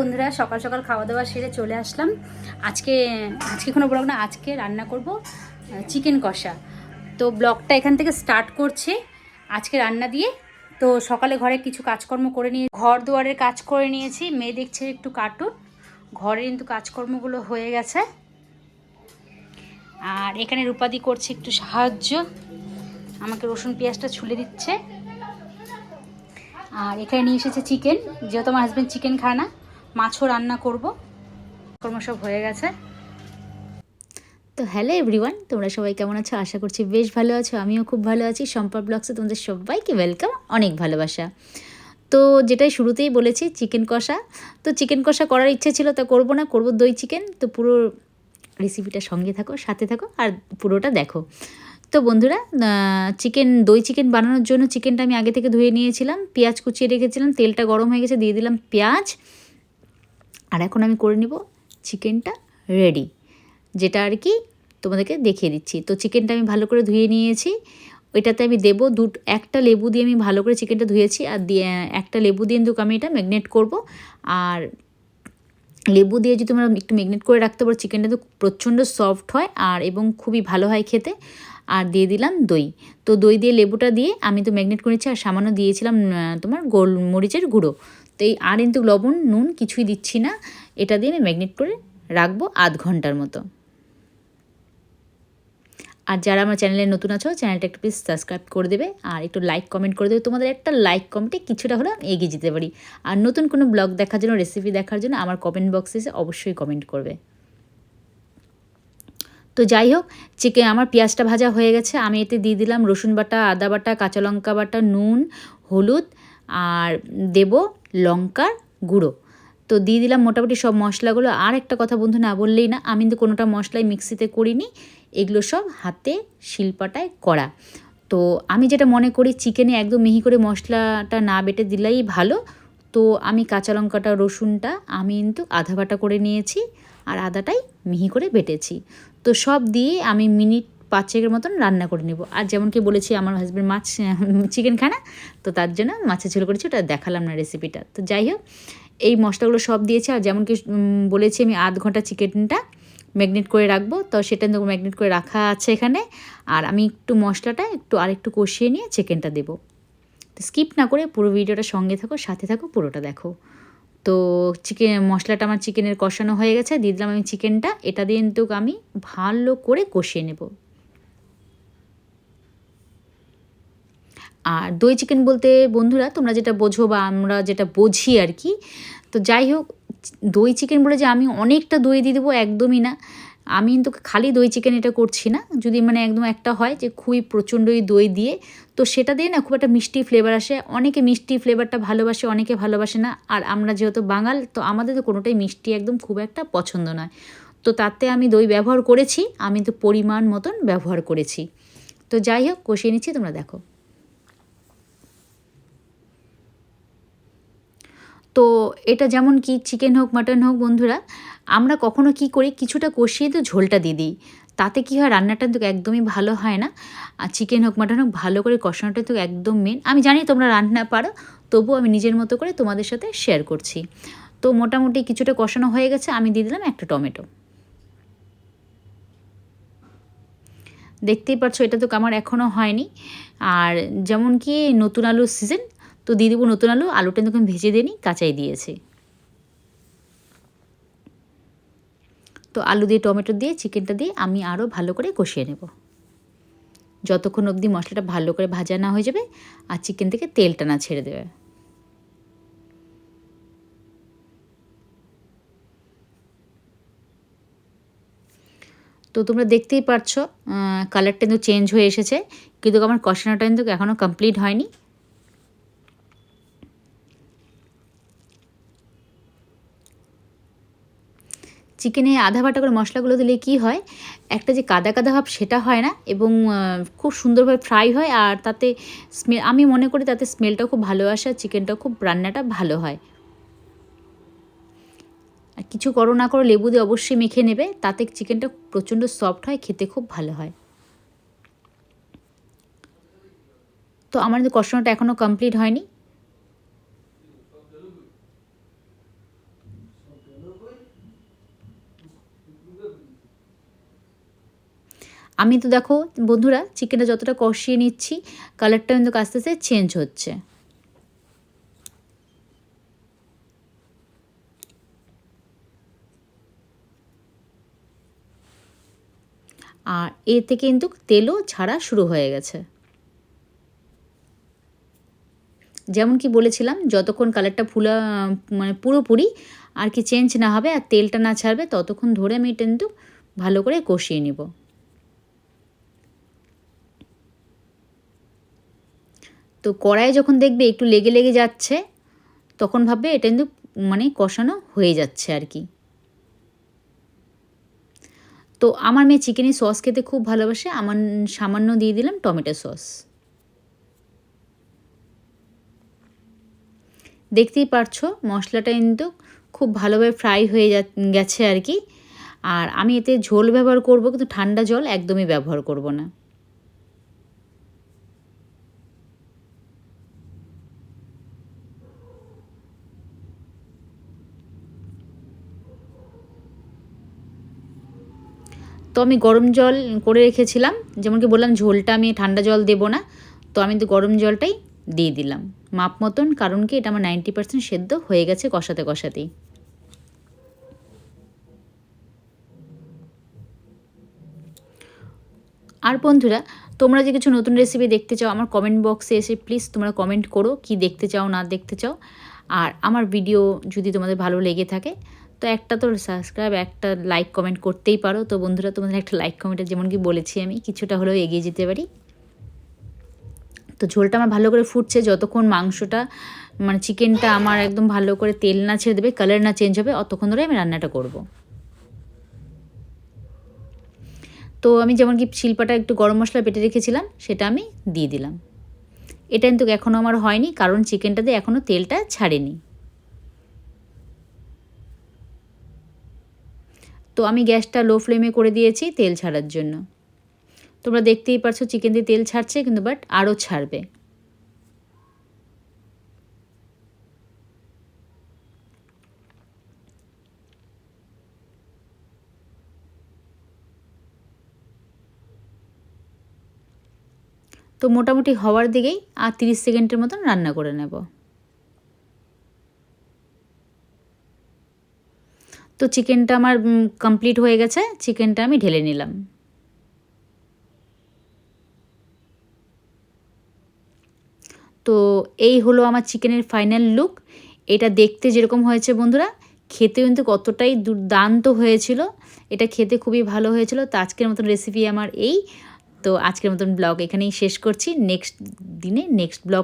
বন্ধুরা, সকাল সকাল খাওয়া দাওয়া সেরে চলে আসলাম। আজকে আজকে কোনো ব্লগ না, আজকে রান্না করব চিকেন কষা। তো ব্লগটা এখান থেকে স্টার্ট করছে, আজকে রান্না দিয়ে। তো সকালে ঘরে কিছু কাজকর্ম করে নিয়ে, ঘর দুয়ারের কাজ করে নিয়েছি। মেয়ে দেখছে একটু কার্টুন ঘরে কিন্তু কাজকর্মগুলো হয়ে গেছে। আর এখানে রূপাদি করছে একটু সাহায্য। আমাকে রসুন পেঁয়াজটা ছুলে দিচ্ছে। আর এখানে নিয়ে এসেছে চিকেন। যেহেতু আমার হাজব্যান্ড চিকেন খায় না মাছও রান্না করব। কর্ম সব হয়ে গেছে। তো হ্যালো এভরিওয়ান, তোমরা সবাই কেমন আছো? আশা করছি বেশ ভালো আছো, আমিও খুব ভালো আছি। সম্পর্ক ব্লগসে তোমাদের সবাইকে ওয়েলকাম অনেক ভালোবাসা। তো যেটাই শুরুতেই বলেছি চিকেন কষা। তো চিকেন কষা করার ইচ্ছে ছিল তা করব না, করব দই চিকেন তো পুরো রেসিপিটা সঙ্গে থাকো, সাথে থাকো আর পুরোটা দেখো। তো বন্ধুরা চিকেন দই চিকেন বানানোর জন্য চিকেনটা আমি আগে থেকে ধুয়ে নিয়েছিলাম। পেঁয়াজ কুচিয়ে রেখেছিলাম, তেলটা গরম হয়ে গেছে, দিয়ে দিলাম পেঁয়াজ। আর এখন আমি করে নিব চিকেনটা রেডি যেটা আর কি তোমাদেরকে দেখিয়ে দিচ্ছি। তো চিকেনটা আমি ভালো করে ধুয়ে নিয়েছি। ওইটাতে আমি দেবো দু, একটা লেবু দিয়ে আমি ভালো করে চিকেনটা ধুয়েছি আর দিয়ে, একটা লেবু দিয়ে কিন্তু আমি এটা ম্যাগনেট করব। আর লেবু দিয়ে যদি তোমরা একটু ম্যাগনেট করে রাখতে পারো, চিকেনটা তো প্রচণ্ড সফট হয় আর এবং খুবই ভালো হয় খেতে। আর দিয়ে দিলাম দই। তো দই দিয়ে লেবুটা দিয়ে আমি তো ম্যাগনেট করেছি আর সামান্য দিয়েছিলাম তোমার গোলমরিচের গুঁড়ো। তো এই আর কিন্তু লবণ, নুন কিছুই দিচ্ছি না। এটা দিয়ে আমি ম্যাগনেট করে রাখব আধ ঘণ্টার মতো। আর যারা আমার চ্যানেলে নতুন আছো, চ্যানেলটা একটু প্লিজ সাবস্ক্রাইব করে দেবে। আর একটু লাইক কমেন্ট করে দেবে। তোমাদের একটা লাইক কমেন্টে কিছুটা হলেও আমি এগিয়ে যেতে পারি। আর নতুন কোনো ব্লগ দেখার জন্য রেসিপি দেখার জন্য আমার কমেন্ট বক্সে এসে অবশ্যই কমেন্ট করবে। তো যাই হোক চিকেন আমার পেঁয়াজটা ভাজা হয়ে গেছে। আমি এতে দিয়ে দিলাম রসুন বাটা, আদা বাটা, কাঁচা লঙ্কা বাটা, নুন, হলুদ, আর দেব লঙ্কার গুঁড়ো। তো দিয়ে দিলাম মোটামুটি সব মশলাগুলো। আর একটা কথা বন্ধু, না বললেই না, আমি কিন্তু কোনোটা মশলাই মিক্সিতে করিনি, এগুলো সব হাতে শিল্পাটায় করা। তো আমি যেটা মনে করি, চিকেনে একদম মিহি করে মশলাটা না বেটে দিলেই ভালো। তো আমি কাঁচা লঙ্কাটা, রসুনটা, আমি কিন্তু আধা বাটা করে নিয়েছি, আর আদাটাই মিহি করে বেটেছি। তো সব দিয়ে আমি মিনিট পাঁচেকের মতন রান্না করে নেব। আর যেমন কি বলেছি, আমার হাজব্যান্ড মাছ চিকেন খায় না, তো তার জন্য মাছের ঝোল করেছি, ওটা দেখালাম না রেসিপিটা তো যাই হোক, এই মশলাগুলো সব দিয়েছি, আর যেমন কি বলেছি আমি আধ ঘণ্টা চিকেনটা ম্যাগনেট করে রাখব, তো সেটা ম্যাগনেট করে রাখা আছে এখানে। আর আমি একটু মশলাটা একটু আর একটু কষিয়ে নিয়ে চিকেনটা দেবো। তো স্কিপ না করে পুরো ভিডিওটা সঙ্গে থাকো, সাথে থাকো, পুরোটা দেখো। তো চিকেন মশলাটা আমার চিকেনের কষানো হয়ে গেছে, দিয়ে দিলাম আমি চিকেনটা এটা দিয়ে কিন্তু আমি ভালো করে কষিয়ে নেব। আর দই চিকেন বলতে বন্ধুরা, তোমরা যেটা বোঝো বা আমরা যেটা বুঝি আর কি, তো যাই হোক, দই চিকেন বলে যে আমি অনেকটা দই দিয়ে দেবো একদমই না। আমি কিন্তু খালি দই চিকেন এটা করছি না। যদি মানে একদম একটা হয় যে খুবই প্রচণ্ডই দই দিয়ে, তো সেটা দিয়ে না খুব একটা মিষ্টি ফ্লেভার আসে। অনেকে মিষ্টি ফ্লেভারটা ভালোবাসে, অনেকে ভালোবাসে না। আর আমরা যেহেতু বাঙাল, তো আমাদের তো কোনোটাই মিষ্টি একদম খুব একটা পছন্দ নয়। তো তাতে আমি দই ব্যবহার করেছি, আমি তো পরিমাণ মতন ব্যবহার করেছি। তো যাই হোক, কষিয়ে নিচ্ছি, তোমরা দেখো। তো এটা যেমন কি চিকেন হোক মাটন হোক, বন্ধুরা, আমরা কখনো কি করি, কিছুটা কষিয়ে তো ঝোলটা দিয়ে দিই। তাতে কী হয়, রান্নাটা তো একদমই ভালো হয় না। আর চিকেন হোক মাটন হোক, ভালো করে কষানোটা তো একদম মেন আমি জানি তোমরা রান্না পারো, তবুও আমি নিজের মতো করে তোমাদের সাথে শেয়ার করছি। তো মোটামুটি কিছুটা কষানো হয়ে গেছে, আমি দিয়ে দিলাম একটা টমেটো। দেখতেই পাচ্ছ এটা তো আমার এখনও হয়নি। আর যেমন কি নতুন আলুর সিজন তো দিয়ে দেবো নতুন আলু। আলুটা তখন ভেজে দিইনি কাঁচাই দিয়েছে। তো আলু দিয়ে, টমেটো দিয়ে, চিকেনটা দিয়ে আমি আরও ভালো করে কষিয়ে নেব। যতক্ষণ অবধি মশলাটা ভালো করে ভাজা না হয়ে যাবে আর চিকেন থেকে তেলটা না ছেড়ে দেবে। তো তোমরা দেখতেই পারছ কালারটা কিন্তু চেঞ্জ হয়ে এসেছে। কিন্তু আমার কষানোটা কিন্তু এখনও কমপ্লিট হয়নি। চিকেনে আধা বাটা করে মশলাগুলো দিলে কি হয়? একটা যে কাদা কাদা ভাব সেটা হয় না এবং খুব সুন্দরভাবে ফ্রাই হয় আর তাতে স্মেল আমি মনে করি তাতে স্মেলটাও খুব ভালো আসে আর চিকেনটাও খুব রান্নাটা ভালো হয়। আর কিছু করো না করো লেবু দিয়ে অবশ্যই মেখে নেবে, তাতে চিকেনটা প্রচণ্ড সফট হয়, খেতে খুব ভালো হয়। তো আমাদের কষানোটা এখনও কমপ্লিট হয়নি। আমি তো দেখো, বন্ধুরা চিকেনটা যতটা কষিয়ে নিচ্ছি কালারটা কিন্তু আস্তে আস্তে চেঞ্জ হচ্ছে। আর এতে কিন্তু তেলও ছাড়া শুরু হয়ে গেছে। যেমন কি বলেছিলাম, যতক্ষণ কালারটা ফুলা মানে পুরোপুরি আর কি চেঞ্জ না হবে আর তেলটা না ছাড়বে, ততক্ষণ ধরে আমি এটা কিন্তু ভালো করে কষিয়ে নিব। তো কড়াইয়ে যখন দেখবে একটু লেগে লেগে যাচ্ছে, তখন ভাববে এটা কিন্তু মানে কষানো হয়ে যাচ্ছে আর কি। তো আমার মেয়ে চিকেনের সস খেতে খুব ভালোবাসে, আমার সামান্য দিয়ে দিলাম টমেটো সস দেখতেই পারছ, মশলাটা কিন্তু খুব ভালোভাবে ফ্রাই হয়ে গেছে আর কি। আর আমি এতে ঝোল ব্যবহার করব, কিন্তু ঠান্ডা জল একদমই ব্যবহার করব না। তো আমি গরম জল করে রেখেছিলাম। যেমন কি বললাম, ঝোলটা আমি ঠান্ডা জল দেবো না। তো আমি তো গরম জলটাই দিয়ে দিলাম। মাপ মতন, কারণ কি এটা আমার নাইনটি পার্সেন্ট সেদ্ধ হয়ে গেছে কষাতে কষাতেই। আর বন্ধুরা, তোমরা যে কিছু নতুন রেসিপি দেখতে চাও, আমার কমেন্ট বক্সে এসে প্লিজ তোমরা কমেন্ট করো, কি দেখতে চাও, না দেখতে চাও। আর আমার ভিডিও যদি তোমাদের ভালো লেগে থাকে তো একটা তো সাবস্ক্রাইব একটা লাইক কমেন্ট করতেই পারো। তো বন্ধুরা, তোমাদের একটা লাইক কমেন্টে যেমন কি বলেছি আমি, কিছুটা হলেও এগিয়ে যেতে পারি। তো ঝোলটা আমার ভালো করে ফুটছে, যতক্ষণ মাংসটা মানে চিকেনটা আমার একদম ভালো করে তেল না ছেড়ে দেবে কালার না চেঞ্জ হবে, অতক্ষণ ধরে আমি রান্নাটা করব। তো আমি যেমন কি শিল্পাটা একটু গরম মশলা পেটে রেখেছিলাম, সেটা আমি দিয়ে দিলাম। এটা কিন্তু এখনও আমার হয়নি, কারণ চিকেনটাতে এখনও তেলটা ছাড়েনি। তো আমি গ্যাসটা লো ফ্লেমে করে দিয়েছি তেল ছাড়ার জন্য। তোমরা দেখতেই পারছ চিকেন দিয়ে তেল ছাড়ছে কিন্তু বাট আরও ছাড়বে। তো মোটামুটি হওয়ার দিকেই আর তিরিশ সেকেন্ডের মতন রান্না করে নেব। তো চিকেনটা আমার কমপ্লিট হয়ে গেছে, চিকেনটা আমি ঢেলে নিলাম। তো এই হলো আমার চিকেনের ফাইনাল লুক। এটা দেখতে যেরকম হয়েছে বন্ধুরা খেতে কিন্তু কতটাই দুর্দান্ত হয়েছিল। এটা খেতে খুবই ভালো হয়েছিল। তো আজকের মতন রেসিপি আমার এই। তো আজকের মতন ব্লগ এখানেই শেষ করছি। নেক্সট দিনে নেক্সট ব্লগ